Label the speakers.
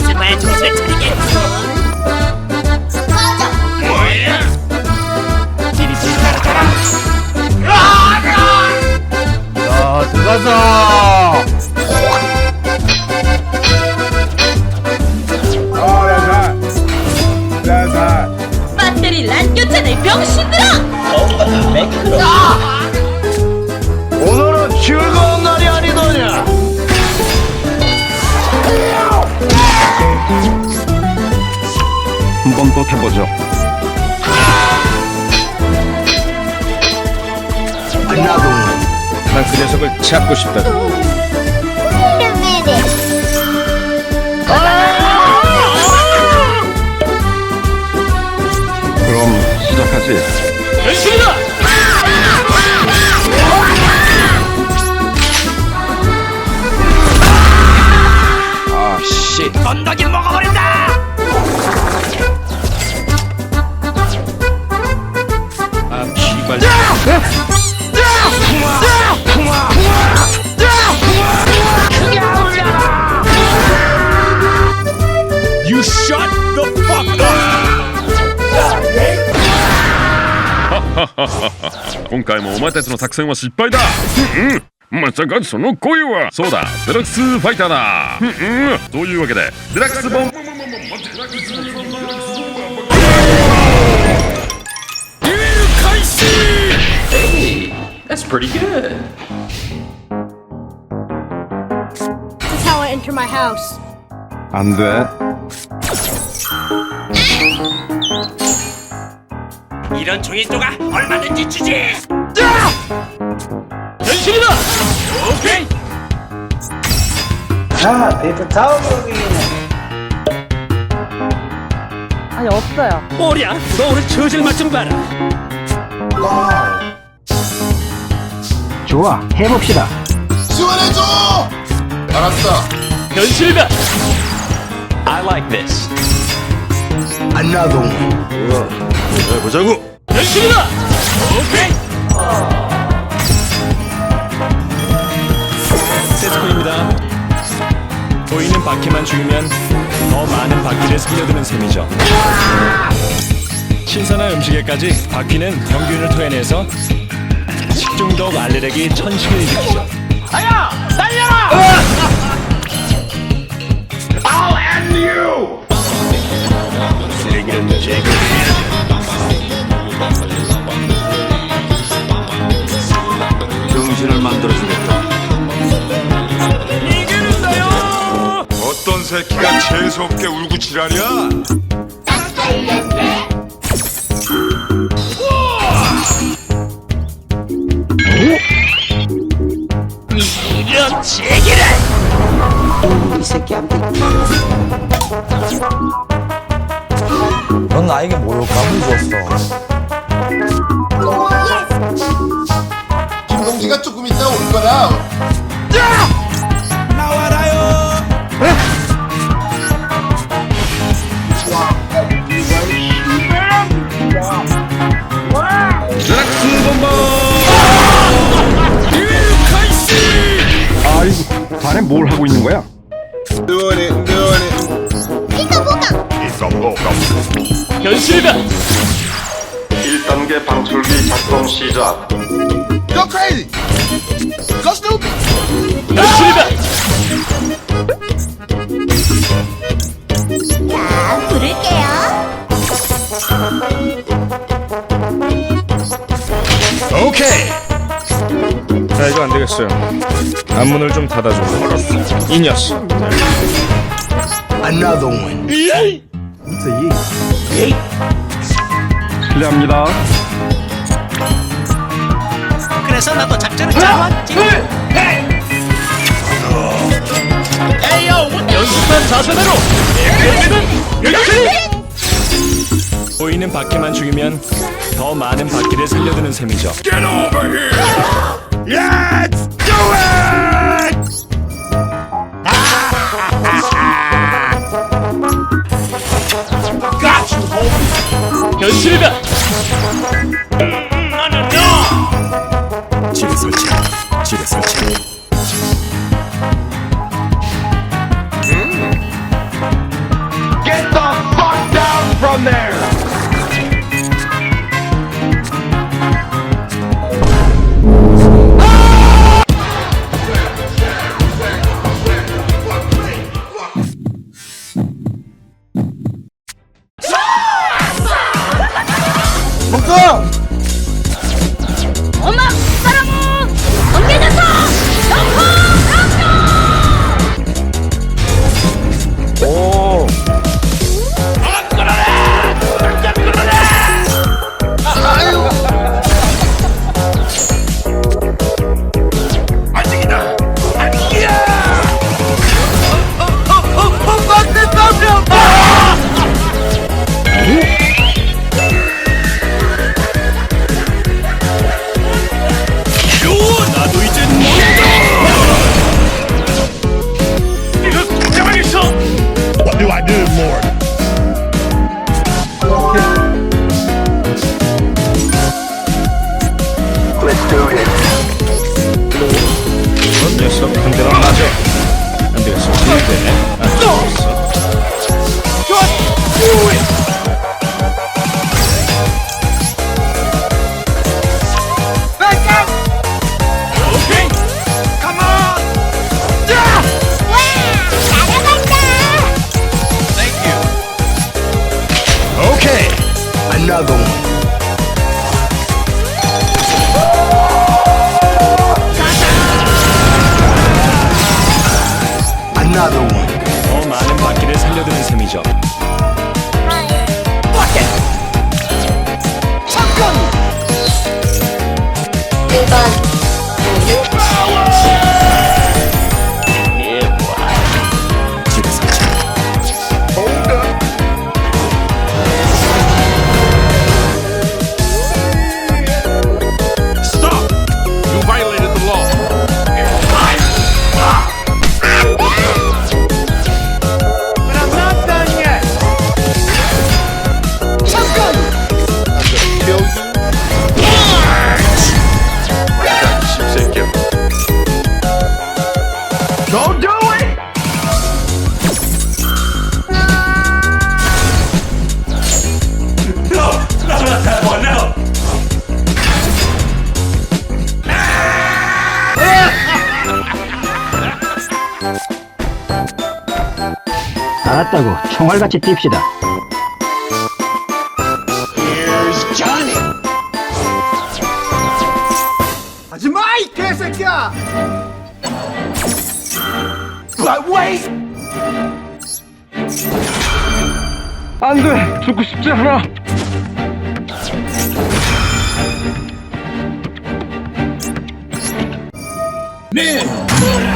Speaker 1: 정말
Speaker 2: 정신을 차리겠어. 들어가자. 한번또 해보죠. 나도 난 그 녀석을 잡고 싶다. 그럼 시작하지. 아 씨.
Speaker 3: 건더기 먹어버린다!
Speaker 4: 今回もお前たちの作戦は失敗だ。うん。うんまさかその声は。そうだ。デラックスファイターだ。うん。うんというわけでデラックスボン。
Speaker 5: That's pretty good.
Speaker 6: This is how I enter my house.
Speaker 2: 안 돼.
Speaker 3: 이런 종이조가 얼마든지 주지!
Speaker 5: 변신이다! 오케이!
Speaker 7: 아니 없어요.
Speaker 5: 뭐야? 너 오늘 저질 맛 좀 봐라.
Speaker 2: 좋아, 해봅시다.
Speaker 5: 변신이다! I like this.
Speaker 4: 보자고
Speaker 5: 변신이다! 오케이! 세스코입니다. 보이는 바퀴만 죽이면 더 많은 바퀴를 살려두는 셈이죠. 신선한 음식에까지 바퀴는 병균을 토해내서 식중독 알레르기 천식을 일으키죠.
Speaker 2: 정신을 만들어주겠다.
Speaker 5: 이기는다요!
Speaker 4: 어떤 새끼가 재수없게 울고 지랄이야
Speaker 3: 이런 제기를!
Speaker 8: 넌 나에게 모욕감을 주었어.
Speaker 9: 어, 어, 김동지가 조금 이따 올 거라.
Speaker 2: 아이고, 자네 뭘 하고 있는 거야?
Speaker 9: Do it, do it.
Speaker 5: 변신이다!
Speaker 2: 1단계 방출기 작동 시작.
Speaker 9: Go crazy. Go stupid.
Speaker 5: 변신이다!
Speaker 1: 부를게요
Speaker 4: 오케이
Speaker 2: 자, 이거 안 되겠어요. 앞문을 좀 닫아줘. 알 았어. 이 녀석. 실례합니다.
Speaker 3: 그래서 나도 작전을 짜왔지!
Speaker 5: 연습한 자세대로! 변신은 변신! 보이는 바퀴만 죽이면 더 많은 바퀴를 살려두는 셈이죠. 변신이 다! 지뢰
Speaker 9: 걱정! 엄마! students.
Speaker 7: 알았다고 총알같이 뜁시다.
Speaker 9: Here's Johnny. 하지마 이 개새끼야! But wait!
Speaker 2: 안 돼 죽고 싶지 않아.
Speaker 10: Bien.